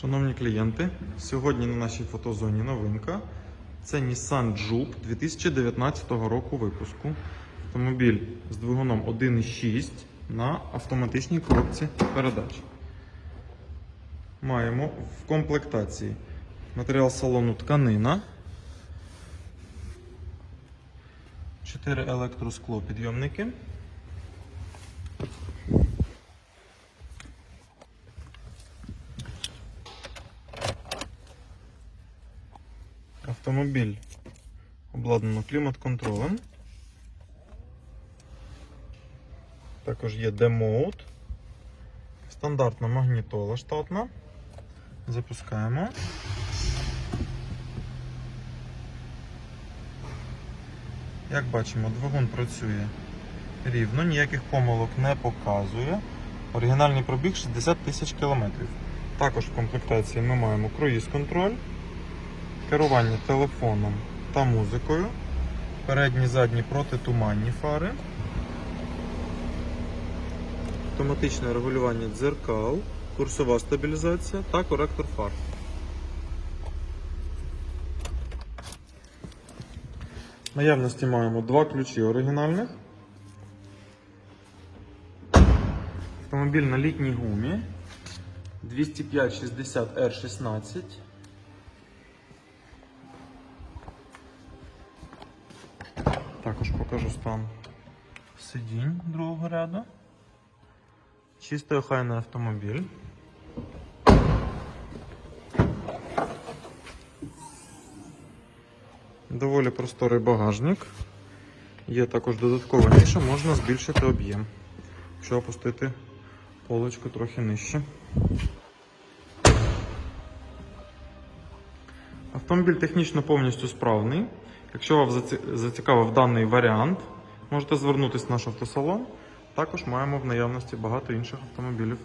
Шановні клієнти, сьогодні на нашій фотозоні новинка. Це Nissan Juke 2019 року випуску. Автомобіль з двигуном 1.6 на автоматичній коробці передач. Маємо в комплектації матеріал салону тканина. 4 електроскло Автомобіль обладнано клімат-контролем. Також є демоут. Стандартна магнітола штатна. Запускаємо. Як бачимо, двигун працює рівно, ніяких помилок не показує. Оригінальний пробіг 60 тисяч кілометрів. Також в комплектації ми маємо круїз-контроль, керування телефоном та музикою, передні задні протитуманні фари, автоматичне регулювання дзеркал, курсова стабілізація та коректор фар. Наявності маємо два ключі оригінальних. Автомобіль на літній гумі 205-60 R16. Також покажу стан сидінь другого ряду. Чистий охайний автомобіль. Доволі просторий багажник. Є також додаткова ніша, можна збільшити об'єм, якщо опустити полочку трохи нижче. Автомобіль технічно повністю справний. Якщо вас заці- зацікавив даний варіант, можете звернутися в наш автосалон. Також маємо в наявності багато інших автомобілів.